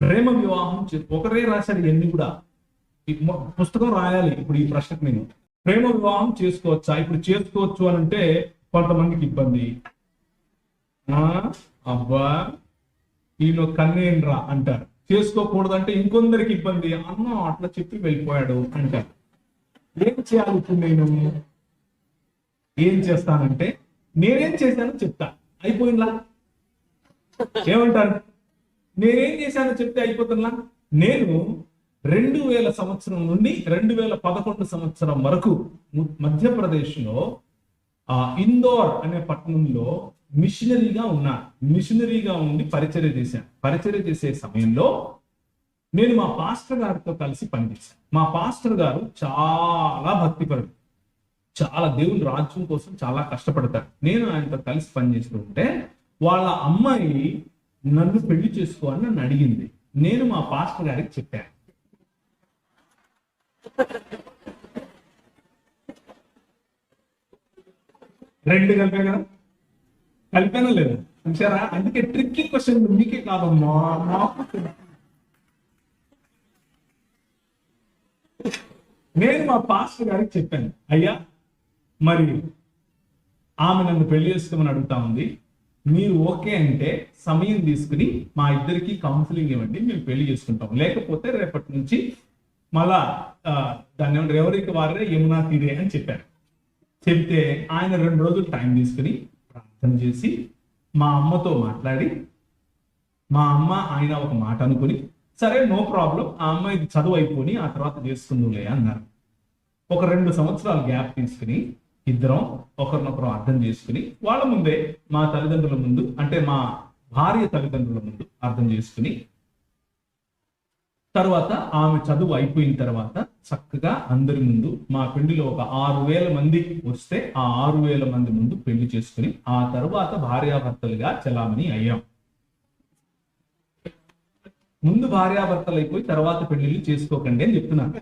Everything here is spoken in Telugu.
ప్రేమ వివాహం ఒకరే రాశాడు ఇవన్నీ కూడా పుస్తకం రాయాలి ఇప్పుడు ఈ ప్రశ్నకు నేను. ప్రేమ వివాహం చేసుకోవచ్చా? ఇప్పుడు చేసుకోవచ్చు అని అంటే కొంతమందికి ఇబ్బంది. ఆ, అబ్బా! ఈయన కన్నేనరా అంటారు. చేసుకోకూడదంటే ఇంకొందరికి ఇబ్బంది. అన్న అట్లా చెప్పి వెళ్ళిపోయాడు అంటారు. ఏం చేయాలి ఇప్పుడు నేను? ఏం చేస్తానంటే నేనేం చేశానో చెప్తా. అయిపోయిందా? ఏమంటారు? నేనేం చేశానో చెప్తే అయిపోతున్నా నేను రెండు వేల సంవత్సరం నుండి రెండు వేల పదకొండు సంవత్సరం వరకు మధ్యప్రదేశ్లో ఆ ఇందోర్ అనే పట్టణంలో మిషనరీగా ఉన్నా మిషనరీగా ఉండి పరిచర్య చేశాను పరిచర్య చేసే సమయంలో నేను మా పాస్టర్ గారితో కలిసి పనిచేశాను మా పాస్టర్ గారు చాలా భక్తిపరుడు. చాలా దేవుని రాజ్యం కోసం చాలా కష్టపడతారు. నేను ఆయనతో కలిసి పనిచేస్తూ ఉంటే వాళ్ళ అమ్మాయి నన్ను పెళ్ళి చేసుకో అని నన్ను అడిగింది. నేను మా పాస్టర్ గారికి చెప్పాను. రెండు కలిపా కదా? కలిపానా లేదు? చూసారా అందుకే ట్రిక్కీ క్వశ్చన్ మీకే కాదమ్మా. నాకు నేను మా పాస్టర్ గారికి చెప్పాను. అయ్యా మరి ఆమె నన్ను పెళ్ళి చేసుకోమని అడుగుతా ఉంది. మీరు ఓకే అంటే సమయం తీసుకుని మా ఇద్దరికి కౌన్సిలింగ్ ఇవ్వండి మేము పెళ్ళి చేసుకుంటాం. లేకపోతే రేపటి నుంచి మళ్ళా దాన్ని ఎవరికి వారే యమునా తీరే అని చెప్పారు. చెప్తే ఆయన రెండు రోజులు టైం తీసుకుని ప్రార్థన చేసి మా అమ్మతో మాట్లాడి మా అమ్మ ఆయన ఒక మాట అనుకుని సరే నో ప్రాబ్లం ఆ అమ్మాయి చదువు అయిపోయి ఆ తర్వాత చేసుకుందులే అన్నారు. ఒక రెండు సంవత్సరాలు గ్యాప్ తీసుకుని ఇద్దరం ఒకరినొకరు అర్థం చేసుకుని వాళ్ళ ముందే మా తల్లిదండ్రుల ముందు అంటే మా భార్య తల్లిదండ్రుల ముందు అర్థం చేసుకుని తర్వాత ఆమె చదువు అయిపోయిన తర్వాత చక్కగా అందరి ముందు మా పెళ్ళిలో ఒక ఆరు వేల మంది వస్తే ఆ ఆరు వేల మంది ముందు పెళ్ళి చేసుకుని ఆ తర్వాత భార్యాభర్తలుగా చలామణి అయ్యాం. ముందు భార్యాభర్తలు అయిపోయి తర్వాత పెళ్ళిళ్ళు చేసుకోకండి అని చెప్తున్నాను.